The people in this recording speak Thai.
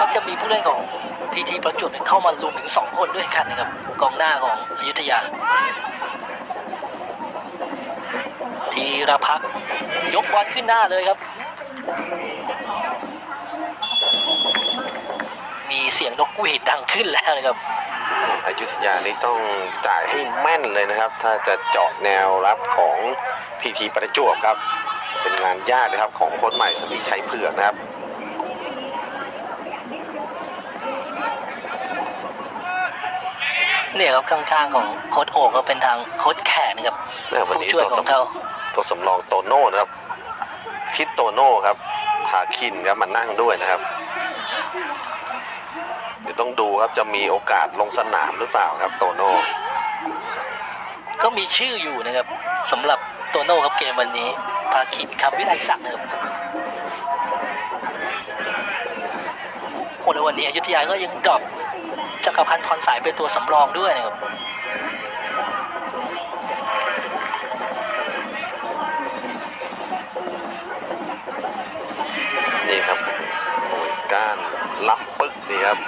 มักจะมีผู้เล่นของพีทีประจวบเข้ามารวมถึง 2 คนด้วยกันนะครับกองหน้าของอยุธยา ทีระพักยกบอลขึ้นหน้าเลยครับ มีเสียงนกหวีดดังขึ้นแล้วนะครับอยุธยานี่ต้องจ่ายให้แม่นเลยนะครับ ถ้าจะเจาะแนวรับของพีทีประจวบครับ เป็นงานยากนะครับของโค้ชใหม่สันติชัยเผือกนะครับ เนี่ยครับข้างๆของโค้ดโอ่งก็เป็นทางโค้ดแขกนะครับแม่วันผู้นี้ช่วยตัวของสำเขาตัวสำรองโตโน่นะครับทิศโตโน่ครับพาคินครับมานั่งด้วยนะครับ เดี๋ยวต้องดูครับจะมีโอกาสลงสนามหรือเปล่าครับโตโน่ก็มีชื่ออยู่นะครับสำหรับโตโน่ครับเกมวันนี้ภาคินครับวิไลศักดิ์นะครับโอ้แล้ววันนี้อยุธยาก็ยังดรอป จักรพันธ์พรสายเป็นตัวสำรองด้วยนะครับนี่ครับหน่วยก้านรับปึ๊กนี่ครับ